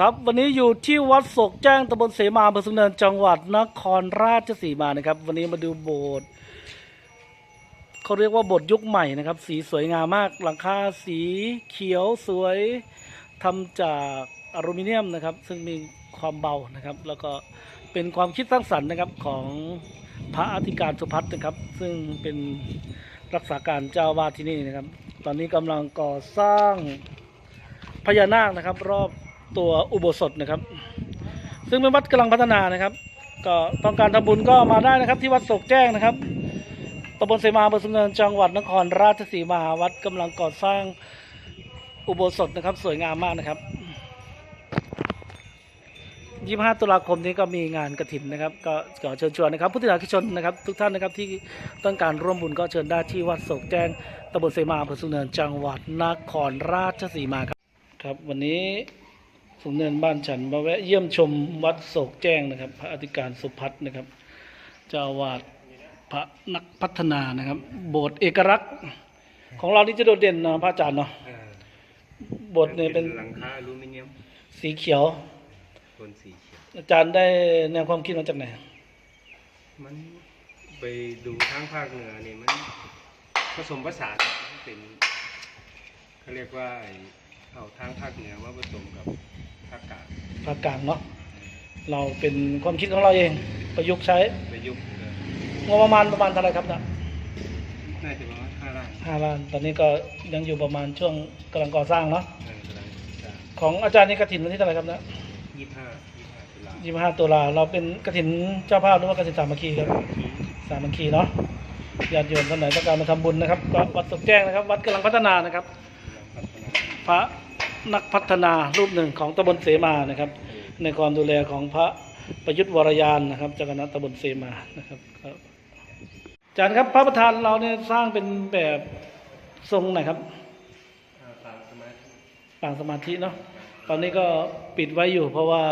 ครับวันนี้อยู่ที่วัดศกแจ้งตำบลเสมาอำเภอสุนเนินจังหวัดนครราชสีมานะครับ วันนี้มาดูโบสถ์เขาเรียกว่าโบสถ์ยุคใหม่นะครับ สีสวยงามมาก หลังคาสีเขียวสวยทำจากอลูมิเนียมนะครับ ซึ่งมีความเบานะครับ แล้วก็เป็นความคิดสร้างสรรค์นะครับของพระอธิการสุพัฒน์นะครับ ซึ่งเป็นรักษาการเจ้าวาดที่นี่นะครับ ตอนนี้กำลังก่อสร้างพญานาคนะครับ รอบ ตัวอุโบสถนะครับ ซึ่งเป็นวัดกำลังพัฒนานะครับ ก็ต้องการทำบุญก็มาได้นะครับ ที่วัดโศกแจ้งนะครับตำบลเสมาอำเภอสุนเนินจังหวัดนครราชสีมาวัดกำลังก่อสร้างอุโบสถนะครับ สวยงามมากนะครับ 25 ตุลาคมนี้ก็มีงานกระถินนะครับ ก็ขอเชิญชวนนะครับผู้ที่สาธุชนนะครับ ทุกท่านนะครับที่ต้องการร่วมบุญก็เชิญได้ที่วัดโศกแจ้งตำบลเสมาอำเภอสุนเนินจังหวัดนครราชสีมาครับครับ วันนี้ สุนเนินบ้านฉันมาแวะเยี่ยมชมวัดโศกแจ้งนะครับ พระอธิการสุพัฒน์นะครับเจ้าอาวาดพระนักพัฒนานะครับ โบสถ์เอกลักษณ์ของเรานี่จะโดดเด่นนะพระอาจารย์เนาะเออโบสถ์เนี่ยเป็นหลังคาอลูมิเนียมสีเขียวบนสีเขียวอาจารย์ได้แนวความคิดมาจากไหนมันไปดูทางภาคเหนือนี่มันผสมผสานมันเป็นเขาเรียกว่าไอ้ เอาทางภาคเหนือมาผสมกับภาคกลางภาคกลางเนาะเราเป็นความคิดของเราเองประยุกต์ใช้ประยุกต์เอองบประมาณประมาณเท่าไหรครับเนี่ยน่าจะประมาณห้าล้านห้าล้านตอนนี้ก็ยังอยู่ประมาณช่วงกำลังก่อสร้างเนาะเออกำลังจะของอาจารย์นี่กระถินวันที่เท่าไหรครับเนี่ยยี่ห้ายี่ห้าตุลายี่ห้าตุลาเราเป็นกระถินเจ้าภาพหรือว่ากระถินสามัคคีครับที่สามัคคีเนาะญาติโยมท่านไหนต้องการมาทำบุญนะครับก็วัดสุกแจ้งนะครับ วัดกำลังพัฒนานะครับกำลังพัฒนาพระ นักพัฒนารูปหนึ่งของตำบลเสมานะครับ ในความดูแลของพระประยุทธ์วรยานนะครับเจ้าคณะตำบลเสมานะครับอาจารย์ครับพระประธานเราเนี่ยสร้างเป็นแบบทรงไหนครับอ่าตามสมาธิปางสมาธิเนาะตอนนี้ก็ปิดไว้อยู่เพราะว่า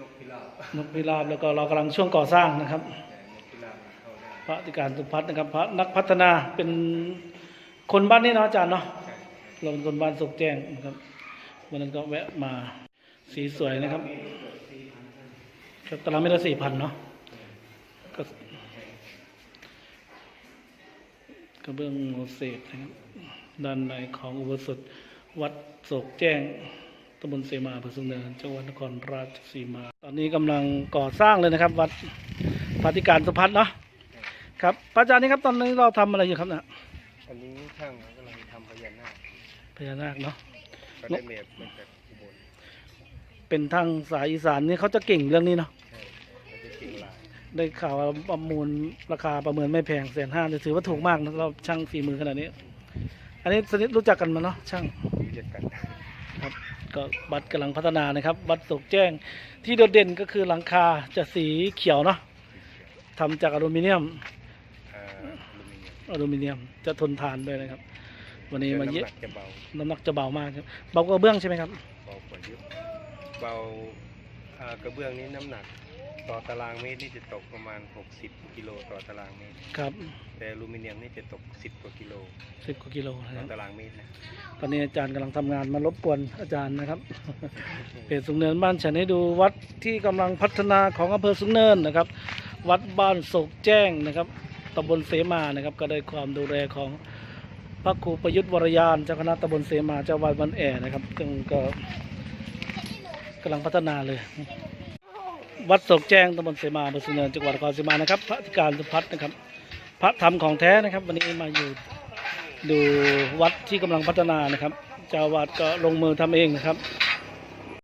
นกพิราบนกพิราบแล้วก็เรากำลังช่วงก่อสร้างนะครับพระอธิการสุพัฒน์นะครับ พระนักพัฒนาเป็นคนบ้านนี้เนาะอาจารย์เนาะ เราเป็นคนบ้านสุกแจ้งนะครับวันนั้นก็แวะมาสีสวยนะครับครับตารางเมตรละสี่พันเนาะก็กระเบื้องโมเสกนะครับด้านในของอุโบสถวัดโศกแจ้งตำบลเสมาอำเภอสุนเนินจังหวัดนครราชสีมา ตอนนี้กำลังก่อสร้างเลยนะครับ วัดพระอธิการสุพัฒน์เนาะครับพระอาจารย์นี่ครับตอนนี้เราทำอะไรอยู่ครับเนี่ย อันนี้ช่างกำลังทำพญานาคพญานาคเนาะ ก็ได้เมียมาจากอุบลเป็นทางสายอีสานนี่เขาจะเก่งเรื่องนี้เนาะ ใช่เขาจะเก่งหลายได้ข่าวว่าประมูลราคาประเมินไม่แพงแสนห้าถือว่าถูกมากนะเราช่างฝีมือขนาดนี้ อันนี้สนิทรู้จักกันมาเนาะช่าง รู้จักกันครับก็บัตรกำลังพัฒนานะครับบัตรตกแจ้งที่โดดเด่นก็คือหลังคาจะสีเขียวเนาะทำจากอลูมิเนียมอ่า อลูมิเนียมอลูมิเนียมจะทนทานด้วยนะครับ วันนี้มาเยน้ำหอะนักจะเบาน้ำหนักจะเบามากครับเบากว่าเบื้องใช่ไหมครับเบากว่าเยอะเบาอ่ากระเบื้องนี้น้ำหนักต่อตารางเมตรนี่จะตกประมาณ 60 กิโลต่อตารางเมตร ครับ แต่อลูมิเนียมนี่จะตก 10 กว่ากิโลสิบกว่ากิโลนะคต่อรับตารางเมตรนะ ตอนนี้อาจารย์กำลังทำงานมารบกวนอาจารย์นะครับ เพจสุงเนินบ้านฉันให้ดูวัดที่กำลังพัฒนาของอำเภอสุงเนินนะครับ วัดบ้านโศกแจ้งนะครับ ตำบลเสมานะครับ ก็ได้ความดูแลของพระครูประยุทธ์วรยานเจ้าคณะตำบลเสมาเจ้าวาดวันแอนะครับซึ่งก็กำลังพัฒนาเลย วัดโศกแจ้งตำบลเสมาอำเภอสุเนินจังหวัดนครศรีมานะครับ พระธิการสุพัฒน์นะครับ พระธรรมของแท้นะครับ วันนี้มาอยู่ดูวัดที่กำลังพัฒนานะครับ เจ้าวาดก็ลงมือทำเองนะครับ